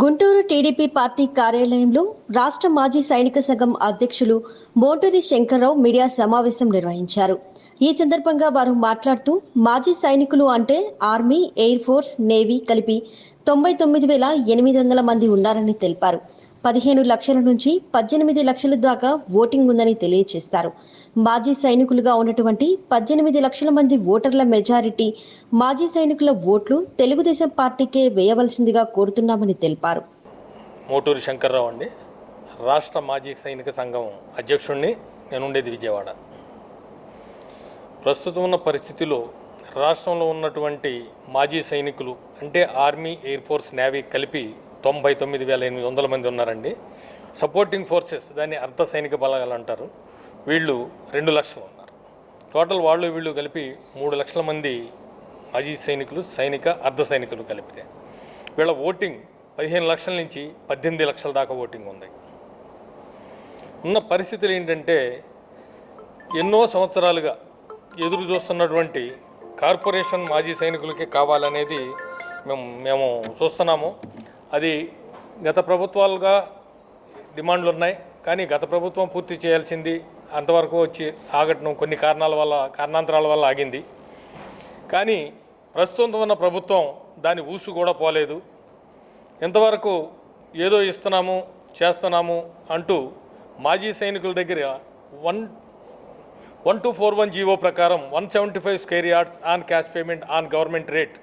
Guntur TDP party కార్యాలయంలో రాష్ట్ర మాజీ సైనిక సంఘం అధ్యక్షులు మోటూరి శంకర్రావు మీడియా సమావేశం నిర్వహించారు. ఈ సందర్భంగా వారు మాట్లాడుతూ మాజీ సైనికులు అంటే ఆర్మీ ఎయిర్ ఫోర్స్ నేవీ కలిపి తొంభై తొమ్మిది వేల ఎనిమిది వందల మంది ఉన్నారని తెలిపారు. పదిహేను లక్షల నుంచి పద్దెనిమిది లక్షల దాకా ఓటింగ్ ఉందని తెలియజేస్తారు. మాజీ సైనికులుగా ఉన్నటువంటి పద్దెనిమిది లక్షల మంది ఓటర్ల మెజారిటీ మాజీ సైనికుల ఓట్లు తెలుగుదేశం పార్టీకే వేయవలసిందిగా కోరుతున్నామని తెలిపారు. మోటూరి శంకర్రావు అండి. రాష్ట్ర మాజీ సైనిక సంఘం అధ్యక్షుడిని నేను ఉండేది విజయవాడ. ప్రస్తుతం ఉన్న పరిస్థితిలో రాష్ట్రంలో ఉన్నటువంటి మాజీ సైనికులు అంటే ఆర్మీ ఎయిర్ ఫోర్స్ నేవీ కలిపి తొంభై తొమ్మిది వేల ఎనిమిది వందల మంది ఉన్నారండి. సపోర్టింగ్ ఫోర్సెస్ దాన్ని అర్ధ సైనిక బలగాలు అంటారు. వీళ్ళు రెండు లక్షలు ఉన్నారు. టోటల్ వాళ్ళు వీళ్ళు కలిపి మూడు లక్షల మంది మాజీ సైనికులు సైనిక అర్ధ సైనికులు కలిపితే. వీళ్ళ ఓటింగ్ పదిహేను లక్షల నుంచి పద్దెనిమిది లక్షల దాకా ఓటింగ్ ఉంది. ఉన్న పరిస్థితులు ఏంటంటే ఎన్నో సంవత్సరాలుగా ఎదురు చూస్తున్నటువంటి కార్పొరేషన్ మాజీ సైనికులకి కావాలనేది మేము మేము చూస్తున్నాము. అది గత ప్రభుత్వాలుగా డిమాండ్లు ఉన్నాయి కానీ గత ప్రభుత్వం పూర్తి చేయాల్సింది అంతవరకు వచ్చి ఆగటం కొన్ని కారణాల వల్ల కారణాంతరాల వల్ల ఆగింది. కానీ ప్రస్తుతం ఉన్న ప్రభుత్వం దాని ఊసు కూడా పోలేదు. ఇంతవరకు ఏదో ఇస్తున్నాము చేస్తున్నాము అంటూ మాజీ సైనికుల దగ్గర one one two four one GO ప్రకారం one seventy five square yards on cash payment on government rate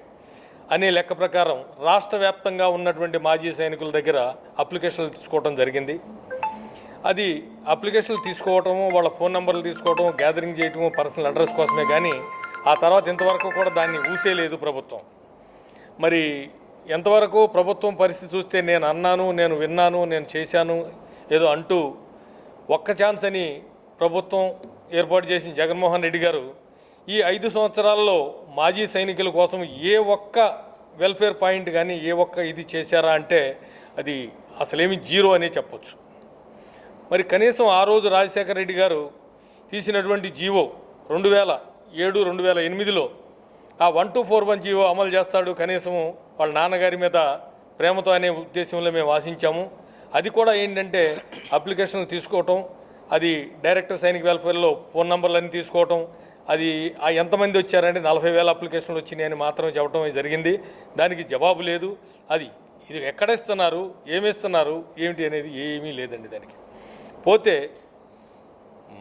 అనే లెక్క ప్రకారం రాష్ట్ర వ్యాప్తంగా ఉన్నటువంటి మాజీ సైనికుల దగ్గర అప్లికేషన్లు తీసుకోవడం జరిగింది. అది అప్లికేషన్లు తీసుకోవటము వాళ్ళ ఫోన్ నెంబర్లు తీసుకోవటం గ్యాదరింగ్ చేయటము పర్సనల్ అడ్రస్ కోసమే కానీ ఆ తర్వాత ఇంతవరకు కూడా దాన్ని ఊసేయలేదు ప్రభుత్వం. మరి ఎంతవరకు ప్రభుత్వం పరిస్థితి చూస్తే నేను అన్నాను నేను విన్నాను నేను చేశాను ఏదో అంటూ ఒక్క ఛాన్స్ అని ప్రభుత్వం ఏర్పాటు చేసిన జగన్మోహన్ రెడ్డి గారు ఈ ఐదు సంవత్సరాల్లో మాజీ సైనికుల కోసం ఏ ఒక్క వెల్ఫేర్ పాయింట్ కానీ ఏ ఒక్క ఇది చేశారా అంటే అది అసలేమి జీరో అనే చెప్పొచ్చు. మరి కనీసం ఆ రోజు రాజశేఖర రెడ్డి గారు తీసినటువంటి జీవో రెండు వేల ఏడు రెండు వేల ఎనిమిదిలో ఆ one two four one GO అమలు చేస్తాడు కనీసం వాళ్ళ నాన్నగారి మీద ప్రేమతో అనే ఉద్దేశంలో మేము ఆశించాము. అది కూడా ఏంటంటే అప్లికేషన్లు తీసుకోవటం అది డైరెక్టర్ సైనిక్ వెల్ఫేర్లో ఫోన్ నెంబర్లన్నీ తీసుకోవటం అది ఆ ఎంతమంది వచ్చారంటే నలభై వేల అప్లికేషన్లు వచ్చినాయని మాత్రమే చెప్పడం జరిగింది. దానికి జవాబు లేదు. అది ఇది ఎక్కడ ఇస్తున్నారు? ఏమి ఇస్తున్నారు? ఏమిటి అనేది ఏమీ లేదండి దానికి. పోతే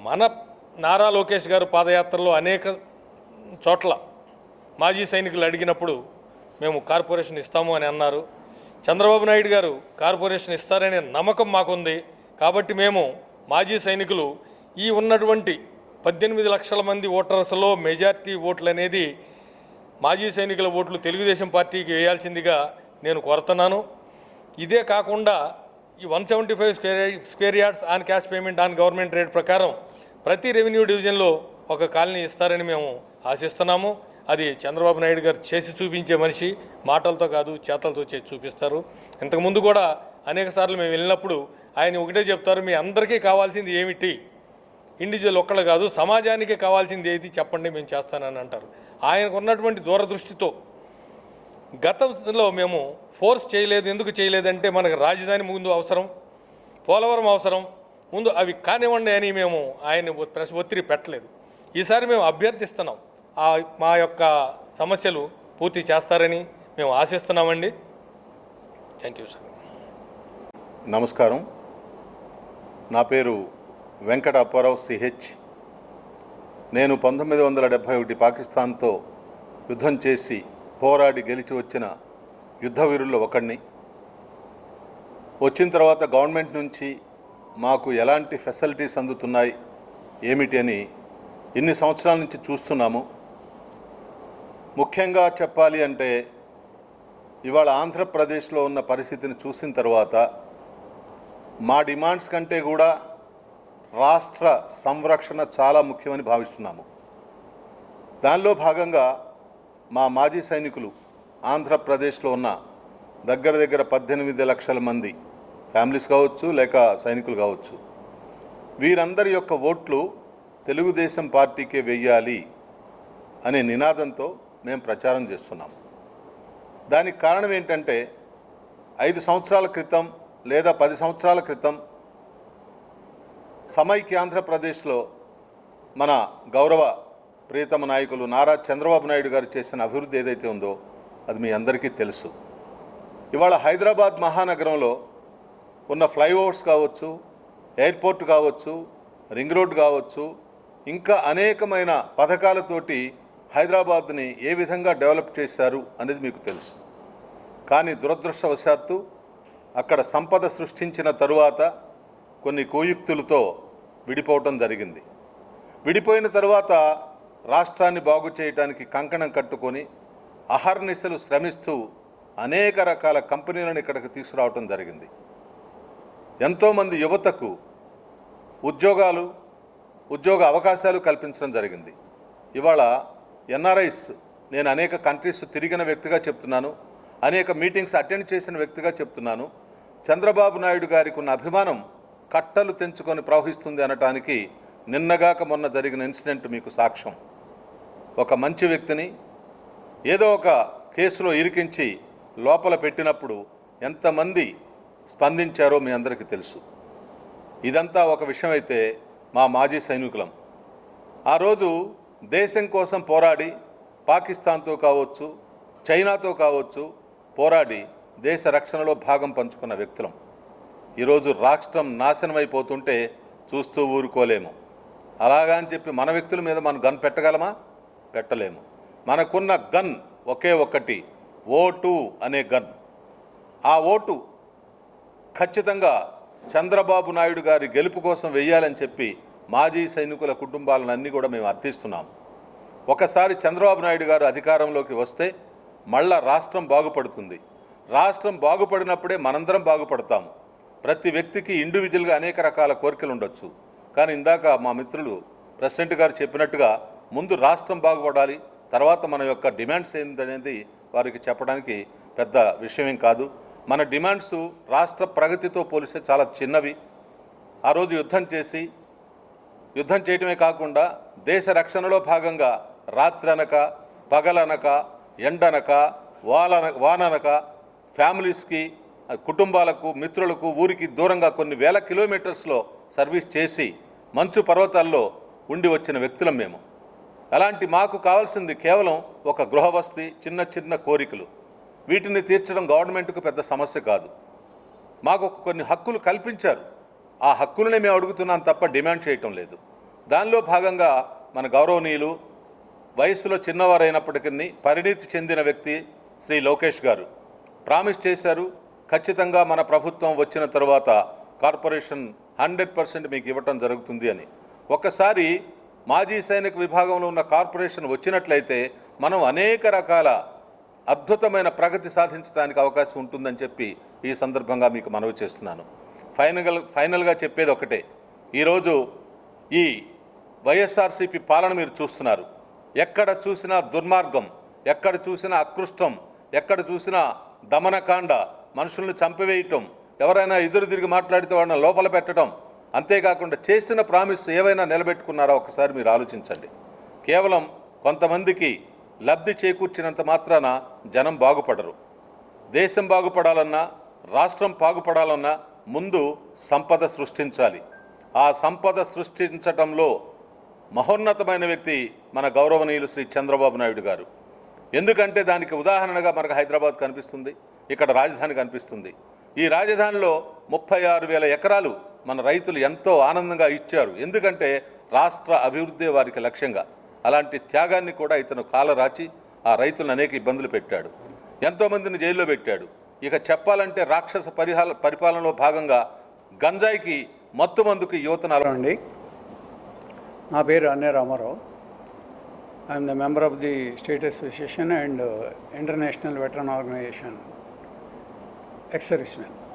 మన నారా లోకేష్ గారు పాదయాత్రలో అనేక చోట్ల మాజీ సైనికులు అడిగినప్పుడు మేము కార్పొరేషన్ ఇస్తాము అని అన్నారు. చంద్రబాబు నాయుడు గారు కార్పొరేషన్ ఇస్తారనే నమ్మకం మాకుంది. కాబట్టి మేము మాజీ సైనికులు ఈ ఉన్నటువంటి పద్దెనిమిది లక్షల మంది ఓటర్స్లో మెజార్టీ ఓట్లు అనేది మాజీ సైనికుల ఓట్లు తెలుగుదేశం పార్టీకి వేయాల్సిందిగా నేను కోరుతున్నాను. ఇదే కాకుండా ఈ one seventy five square square yards on cash payment on government rate ప్రకారం ప్రతి రెవెన్యూ డివిజన్లో ఒక కాలనీ ఇస్తారని మేము ఆశిస్తున్నాము. అది చంద్రబాబు నాయుడు గారు చేసి చూపించే మనిషి మాటలతో కాదు చేతలతో చేసి చూపిస్తారు. ఇంతకుముందు కూడా అనేక సార్లు మేము వెళ్ళినప్పుడు ఆయన ఒకటే చెప్తారు మీ అందరికీ కావాల్సింది ఏమిటి? ఇండివిజువల్ ఒక్కళ్ళు కాదు సమాజానికి కావాల్సింది ఏది? చెప్పండి మేము చేస్తానని అంటారు. ఆయనకు ఉన్నటువంటి దూరదృష్టితో గతంలో మేము ఫోర్స్ చేయలేదు ఎందుకు చేయలేదంటే మనకు రాజధాని ముందు అవసరం పోలవరం అవసరం ముందు అవి కానివ్వండి అని మేము ఆయన ప్రెస్ ఒత్తిడి పెట్టలేదు. ఈసారి మేము అభ్యర్థిస్తున్నాం. ఆ మా యొక్క సమస్యలు పూర్తి చేస్తారని మేము ఆశిస్తున్నామండి. Thank you sir. నమస్కారం. నా పేరు వెంకట అప్పారావు సిహెచ్ నేను పంతొమ్మిది వందల డెబ్భై ఒకటి పాకిస్తాన్తో యుద్ధం చేసి పోరాడి గెలిచి వచ్చిన యుద్ధవీరుల్లో ఒకడిని వచ్చిన తర్వాత గవర్నమెంట్ నుంచి మాకు ఎలాంటి ఫెసిలిటీస్ అందుతున్నాయి ఏమిటి అని ఇన్ని సంవత్సరాల నుంచి చూస్తున్నాము. ముఖ్యంగా చెప్పాలి అంటే ఇవాళ ఆంధ్రప్రదేశ్లో ఉన్న పరిస్థితిని చూసిన తర్వాత మా డిమాండ్స్ కంటే కూడా రాష్ట్ర సంరక్షణ చాలా ముఖ్యమని భావిస్తున్నాము. దానిలో భాగంగా మా మాజీ సైనికులు ఆంధ్రప్రదేశ్లో ఉన్న దగ్గర దగ్గర పద్దెనిమిది లక్షల మంది ఫ్యామిలీస్ కావచ్చు లేక సైనికులు కావచ్చు. వీరందరి యొక్క ఓట్లు తెలుగుదేశం పార్టీకే వెయ్యాలి అనే నినాదంతో మేము ప్రచారం చేస్తున్నాం. దానికి కారణం ఏంటంటే ఐదు సంవత్సరాల క్రితం లేదా పది సంవత్సరాల క్రితం సమైక్య ఆంధ్రప్రదేశ్లో మన గౌరవ ప్రియతమ నాయకులు నారా చంద్రబాబు నాయుడు గారు చేసిన అభివృద్ధి ఏదైతే ఉందో అది మీ అందరికీ తెలుసు. ఇవాళ హైదరాబాద్ మహానగరంలో ఉన్న ఫ్లైఓవర్స్ కావచ్చు ఎయిర్పోర్ట్ కావచ్చు రింగ్ రోడ్ కావచ్చు ఇంకా అనేకమైన పథకాలతోటి హైదరాబాద్ని ఏ విధంగా డెవలప్ చేశారు అనేది మీకు తెలుసు. కానీ దురదృష్టవశాత్తు అక్కడ సంపద సృష్టించిన తరువాత కొన్ని కుయుక్తులతో విడిపోవటం జరిగింది. విడిపోయిన తరువాత రాష్ట్రాన్ని బాగు చేయడానికి కంకణం కట్టుకొని అహర్నిశలు శ్రమిస్తూ అనేక రకాల కంపెనీలను ఇక్కడికి తీసుకురావటం జరిగింది. ఎంతోమంది యువతకు ఉద్యోగాలు ఉద్యోగ అవకాశాలు కల్పించడం జరిగింది. ఇవాళ ఎన్ఆర్ఐస్ నేను అనేక కంట్రీస్ తిరిగిన వ్యక్తిగా చెప్తున్నాను అనేక మీటింగ్స్ అటెండ్ చేసిన వ్యక్తిగా చెప్తున్నాను. చంద్రబాబు నాయుడు గారికి ఉన్న అభిమానం కట్టలు తెంచుకొని ప్రవహిస్తుంది అనటానికి నిన్నగాక మొన్న జరిగిన ఇన్సిడెంట్ మీకు సాక్ష్యం. ఒక మంచి వ్యక్తిని ఏదో ఒక కేసులో ఇరికించి లోపల పెట్టినప్పుడు ఎంతమంది స్పందించారో మీ అందరికీ తెలుసు. ఇదంతా ఒక విషయం అయితే మా మాజీ సైనికులం. ఆ రోజు దేశం కోసం పోరాడి పాకిస్తాన్తో కావచ్చు చైనాతో కావచ్చు పోరాడి దేశ రక్షణలో భాగం పంచుకున్న వ్యక్తులం. ఈరోజు రాష్ట్రం నాశనం అయిపోతుంటే చూస్తూ ఊరుకోలేము. అలాగా అని చెప్పి మన వ్యక్తుల మీద మనం గన్ పెట్టగలమా? పెట్టలేము. మనకున్న గన్ ఒకే ఒక్కటి ఓటు అనే గన్. ఆ ఓటు ఖచ్చితంగా చంద్రబాబు నాయుడు గారి గెలుపు కోసం వెయ్యాలని చెప్పి మాజీ సైనికుల కుటుంబాలను అన్నీ కూడా మేము అర్థిస్తున్నాం. ఒకసారి చంద్రబాబు నాయుడు గారు అధికారంలోకి వస్తే మళ్ళా రాష్ట్రం బాగుపడుతుంది. రాష్ట్రం బాగుపడినప్పుడే మనందరం బాగుపడతాము ప్రతి వ్యక్తికి ఇండివిజువల్గా అనేక రకాల కోరికలు ఉండొచ్చు. కానీ ఇందాక మా మిత్రులు ప్రెసిడెంట్ గారు చెప్పినట్టుగా ముందు రాష్ట్రం బాగుపడాలి తర్వాత మన యొక్క డిమాండ్స్ ఏంటనేది వారికి చెప్పడానికి పెద్ద విషయం కాదు. మన డిమాండ్స్ రాష్ట్ర ప్రగతితో పోలిస్తే చాలా చిన్నవి. ఆ రోజు యుద్ధం చేసి యుద్ధం చేయటమే కాకుండా దేశ రక్షణలో భాగంగా రాత్రనక పగలనక ఎండనక వాలన వాననక ఫ్యామిలీస్కి కుటుంబాలకు మిత్రులకు ఊరికి దూరంగా కొన్ని వేల కిలోమీటర్స్లో సర్వీస్ చేసి మంచు పర్వతాల్లో ఉండి వచ్చిన వ్యక్తులం మేము. అలాంటి మాకు కావాల్సింది కేవలం ఒక గృహవస్తి చిన్న చిన్న కోరికలు. వీటిని తీర్చడం గవర్నమెంట్కు పెద్ద సమస్య కాదు. మాకు కొన్ని హక్కులు కల్పించారు. ఆ హక్కులనే మేము అడుగుతున్నాం తప్ప డిమాండ్ చేయటం లేదు. దానిలో భాగంగా మన గౌరవనీయులు వయసులో చిన్నవారైనప్పటికీ పరిణితి చెందిన వ్యక్తి శ్రీ లోకేష్ గారు. ప్రామిస్ చేశారు ఖచ్చితంగా మన ప్రభుత్వం వచ్చిన తర్వాత కార్పొరేషన్ హండ్రెడ్ పర్సెంట్ మీకు ఇవ్వటం జరుగుతుంది అని. ఒకసారి మాజీ సైనిక విభాగంలో ఉన్న కార్పొరేషన్ వచ్చినట్లయితే మనం అనేక రకాల అద్భుతమైన ప్రగతి సాధించడానికి అవకాశం ఉంటుందని చెప్పి ఈ సందర్భంగా మీకు మనవి చేస్తున్నాను. ఫైనల్ ఫైనల్గా చెప్పేది ఒకటే. ఈరోజు ఈ వైఎస్ఆర్సీపీ పాలన మీరు చూస్తున్నారు. ఎక్కడ చూసినా దుర్మార్గం ఎక్కడ చూసినా అకృష్టం ఎక్కడ చూసినా దమనకాండ మనుషుల్ని చంపివేయటం ఎవరైనా ఎదురు తిరిగి మాట్లాడితే వాళ్ళని లోపల పెట్టడం అంతేకాకుండా చేసిన ప్రామిస్ ఏవైనా నిలబెట్టుకున్నారా ఒకసారి మీరు ఆలోచించండి. కేవలం కొంతమందికి లబ్ధి చేకూర్చినంత మాత్రాన జనం బాగుపడరు. దేశం బాగుపడాలన్నా రాష్ట్రం బాగుపడాలన్నా ముందు సంపద సృష్టించాలి. ఆ సంపద సృష్టించటంలో మహోన్నతమైన వ్యక్తి మన గౌరవనీయులు శ్రీ చంద్రబాబు నాయుడు గారు. ఎందుకంటే దానికి ఉదాహరణగా మనకు హైదరాబాద్ కనిపిస్తుంది ఇక్కడ రాజధాని కనిపిస్తుంది. ఈ రాజధానిలో ముప్పై ఆరు వేల ఎకరాలు మన రైతులు ఎంతో ఆనందంగా ఇచ్చారు. ఎందుకంటే రాష్ట్ర అభివృద్ధి వారికి లక్ష్యంగా. అలాంటి త్యాగాన్ని కూడా ఇతను కాలరాచి ఆ రైతులను అనేక ఇబ్బందులు పెట్టాడు. ఎంతోమందిని జైల్లో పెట్టాడు. ఇక చెప్పాలంటే రాక్షస పరిహాల పరిపాలనలో భాగంగా గంజాయికి మత్తు మందుకు యువతను అల- అండి. నా పేరు Anne Ramarao. I'm the member of the state association and international veteran organisation ex servicemen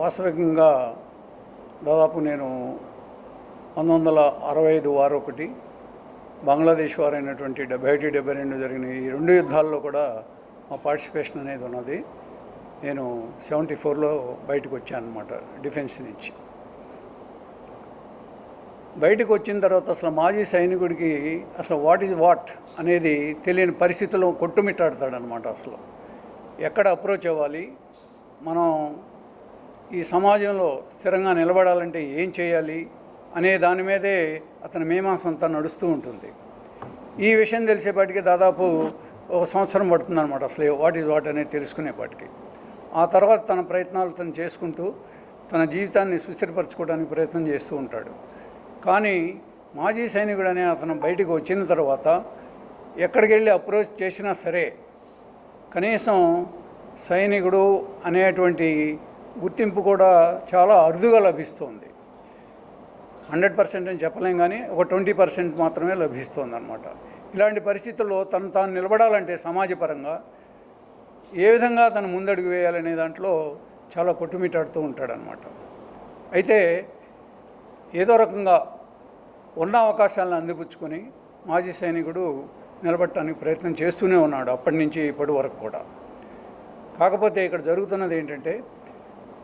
వాస్తవికంగా దాదాపు నేను పంతొమ్మిది వందల అరవై ఐదు వారు ఒకటి బంగ్లాదేశ్ వారు అయినటువంటి డెబ్బై ఒకటి డెబ్బై రెండు జరిగిన ఈ రెండు యుద్ధాల్లో కూడా మా పార్టిసిపేషన్ అనేది ఉన్నది. నేను సెవెంటీ ఫోర్లో బయటకు వచ్చాను అనమాట డిఫెన్స్ నుంచి. బయటకు వచ్చిన తర్వాత అసలు మాజీ సైనికుడికి అసలు వాట్ ఈజ్ వాట్ అనేది తెలియని పరిస్థితుల్లో కొట్టుమిట్టాడతాడనమాట అసలు. ఎక్కడ అప్రోచ్ అవ్వాలి? మనం ఈ సమాజంలో స్థిరంగా నిలబడాలంటే ఏం చేయాలి అనే దాని మీదే అతని మీమాంస నడుస్తూ ఉంటుంది. ఈ విషయం తెలిసేపాటికి దాదాపు ఒక సంవత్సరం పడుతుందన్నమాట అసలు వాట్ ఈజ్ వాట్ అనేది తెలుసుకునేపాటికి. ఆ తర్వాత తన ప్రయత్నాలు తను చేసుకుంటూ తన జీవితాన్ని సుస్థిరపరచుకోవడానికి ప్రయత్నం చేస్తూ ఉంటాడు. కానీ మాజీ సైనికుడు అనే అతను బయటకు వచ్చిన తర్వాత ఎక్కడికి వెళ్ళి అప్రోచ్ చేసినా సరే కనీసం సైనికుడు అనేటువంటి గుర్తింపు కూడా చాలా అరుదుగా లభిస్తుంది. హండ్రెడ్ పర్సెంట్ అని చెప్పలేం కానీ ఒక ట్వంటీ పర్సెంట్ మాత్రమే లభిస్తుంది అనమాట ఇలాంటి పరిస్థితుల్లో తను తాను నిలబడాలంటే సమాజపరంగా ఏ విధంగా తను ముందడుగు వేయాలనే దాంట్లో చాలా కొట్టుమిట్టాడుతూ ఉంటాడనమాట అయితే ఏదో రకంగా ఉన్న అవకాశాలను అందిపుచ్చుకొని మాజీ సైనికుడు నిలబట్టడానికి ప్రయత్నం చేస్తూనే ఉన్నాడు అప్పటి నుంచి ఇప్పటి వరకు కూడా. కాకపోతే ఇక్కడ జరుగుతున్నది ఏంటంటే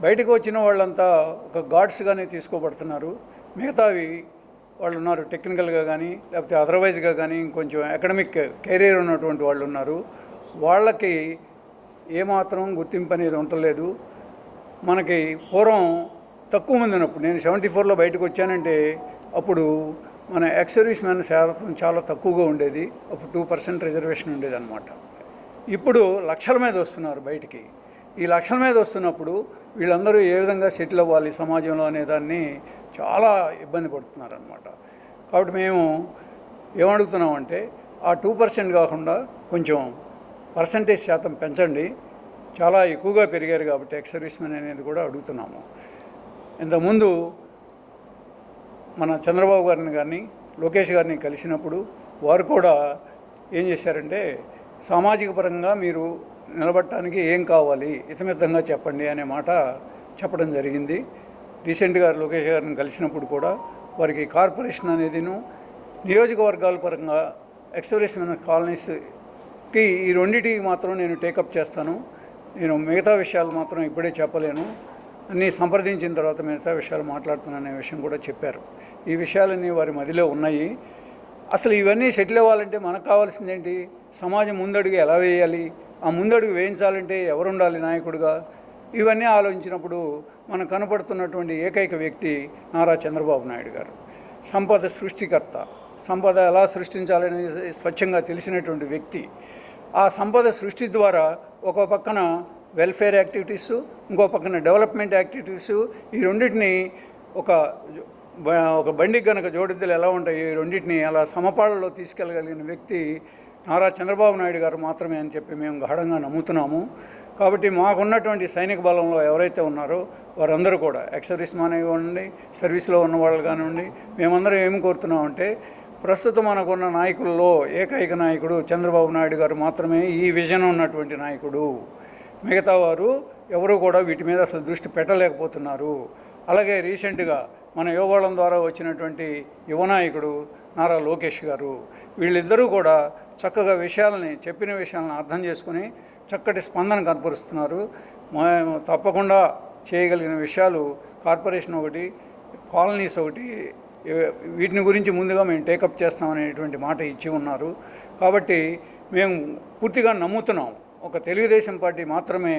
బయటకు వచ్చిన వాళ్ళంతా ఒక గాడ్స్గానే తీసుకోబడుతున్నారు. మిగతావి వాళ్ళు ఉన్నారు టెక్నికల్గా కానీ లేకపోతే అదర్వైజ్గా కానీ ఇంకొంచెం అకాడమిక్ కెరీర్ ఉన్నటువంటి వాళ్ళు ఉన్నారు. వాళ్ళకి ఏమాత్రం గుర్తింపు అనేది ఉండలేదు. మనకి పూర్వం తక్కువ మంది ఉన్నప్పుడు నేను సెవెంటీ ఫోర్లో బయటకు వచ్చానంటే అప్పుడు మన ఎక్స్ సర్వీస్ మ్యాన్ శాతం చాలా తక్కువగా ఉండేది. అప్పుడు టూ పర్సెంట్ రిజర్వేషన్ ఉండేది అనమాట ఇప్పుడు లక్షల మీద వస్తున్నారు బయటికి. ఈ లక్షల మీద వస్తున్నప్పుడు వీళ్ళందరూ ఏ విధంగా సెటిల్ అవ్వాలి సమాజంలో అనే దాన్ని చాలా ఇబ్బంది పడుతున్నారనమాట కాబట్టి మేము ఏమడుగుతున్నామంటే ఆ టూ పర్సెంట్ కాకుండా కొంచెం పర్సంటేజ్ శాతం పెంచండి. చాలా ఎక్కువగా పెరిగారు కాబట్టి ఎక్స్ సర్వీస్మెన్ అనేది కూడా అడుగుతున్నాము. ఇంతకుముందు మన చంద్రబాబు గారిని కానీ లోకేష్ గారిని కలిసినప్పుడు వారు కూడా ఏం చేశారంటే సామాజిక పరంగా మీరు నిలబడటానికి ఏం కావాలి? ఇతమితంగా చెప్పండి అనే మాట చెప్పడం జరిగింది. రీసెంట్గా లోకేష్ గారిని కలిసినప్పుడు కూడా వారికి కార్పొరేషన్ అనేదిను నియోజకవర్గాల పరంగా ఎక్స్ప్రెషన్ కాలనీస్కి ఈ రెండింటికి మాత్రం నేను టేకప్ చేస్తాను. నేను మిగతా విషయాలు మాత్రం ఇప్పుడే చెప్పలేను. అన్నీ సంప్రదించిన తర్వాత మిగతా విషయాలు మాట్లాడుతున్నాననే విషయం కూడా చెప్పారు. ఈ విషయాలన్నీ వారి మదిలో ఉన్నాయి. అసలు ఇవన్నీ సెటిల్ అవ్వాలంటే మనకు కావాల్సిందేంటి? సమాజం ముందడుగు ఎలా వేయాలి? ఆ ముందడుగు వేయించాలంటే ఎవరు ఉండాలి నాయకుడిగా? ఇవన్నీ ఆలోచించినప్పుడు మనకు కనపడుతున్నటువంటి ఏకైక వ్యక్తి నారా చంద్రబాబు నాయుడు గారు. సంపద సృష్టికర్త. సంపద ఎలా సృష్టించాలనేది స్వచ్ఛంగా తెలిసినటువంటి వ్యక్తి. ఆ సంపద సృష్టి ద్వారా ఒక పక్కన వెల్ఫేర్ యాక్టివిటీస్ ఇంకో పక్కన డెవలప్మెంట్ యాక్టివిటీస్ ఈ రెండింటిని ఒక ఒక బండికి కనుక జోడిద్దలు ఎలా ఉంటాయి ఈ రెండింటిని అలా సమపాళ్ళలో తీసుకెళ్ళగలిగిన వ్యక్తి నారా చంద్రబాబు నాయుడు గారు మాత్రమే అని చెప్పి మేము గాఢంగా నమ్ముతున్నాము. కాబట్టి మాకున్నటువంటి సైనిక బలంలో ఎవరైతే ఉన్నారో వారందరూ కూడా ఎక్సర్వీస్ మానే కానివ్వండి సర్వీస్లో ఉన్న వాళ్ళు కానివ్వండి మేమందరం ఏమి కోరుతున్నామంటే ప్రస్తుతం మనకున్న నాయకుల్లో ఏకైక నాయకుడు చంద్రబాబు నాయుడు గారు మాత్రమే ఈ విజన్ ఉన్నటువంటి నాయకుడు. మిగతా వారు ఎవరు కూడా వీటి మీద అసలు దృష్టి పెట్టలేకపోతున్నారు. అలాగే రీసెంట్గా మన యువగోళం ద్వారా వచ్చినటువంటి యువనాయకుడు నారా లోకేష్ గారు వీళ్ళిద్దరూ కూడా చక్కగా విషయాలని చెప్పిన విషయాలను అర్థం చేసుకుని చక్కటి స్పందన కనపరుస్తున్నారు. తప్పకుండా చేయగలిగిన విషయాలు కార్పొరేషన్ ఒకటి కాలనీస్ ఒకటి వీటిని గురించి ముందుగా మేము టేకప్ చేస్తామనేటువంటి మాట ఇచ్చి ఉన్నారు. కాబట్టి మేము పూర్తిగా నమ్ముతున్నాం. ఒక తెలుగుదేశం పార్టీ మాత్రమే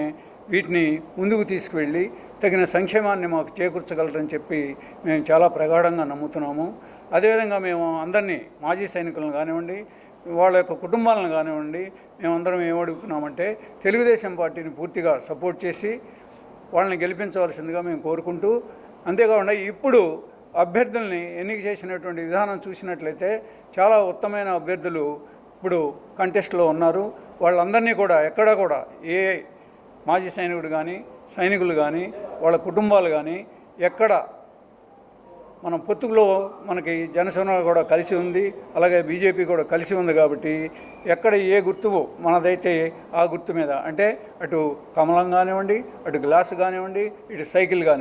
వీటిని ముందుకు తీసుకువెళ్ళి తగిన సంక్షేమాన్ని మాకు చేకూర్చగలరని చెప్పి మేము చాలా ప్రగాఢంగా నమ్ముతున్నాము. అదేవిధంగా మేము అందరినీ మాజీ సైనికులను కానివ్వండి వాళ్ళ యొక్క కుటుంబాలను కానివ్వండి మేమందరం ఏమడుగుతున్నామంటే తెలుగుదేశం పార్టీని పూర్తిగా సపోర్ట్ చేసి వాళ్ళని గెలిపించవలసిందిగా మేము కోరుకుంటూ అంతేకాకుండా ఇప్పుడు అభ్యర్థుల్ని ఎన్నిక చేసినటువంటి విధానం చూసినట్లయితే చాలా ఉత్తమైన అభ్యర్థులు ఇప్పుడు కంటెస్ట్లో ఉన్నారు. వాళ్ళందరినీ కూడా ఎక్కడ కూడా ఏ మాజీ సైనికుడు కానీ సైనికులు కానీ వాళ్ళ కుటుంబాలు కానీ ఎక్కడ మనం పొత్తుకులో మనకి జనసేన కూడా కలిసి ఉంది అలాగే బీజేపీ కూడా కలిసి ఉంది కాబట్టి ఎక్కడ ఏ గుర్తు మనదైతే ఆ గుర్తు మీద. అంటే అటు కమలం కానివ్వండి అటు గ్లాస్ కానివ్వండి ఇటు సైకిల్ కానివ్వండి.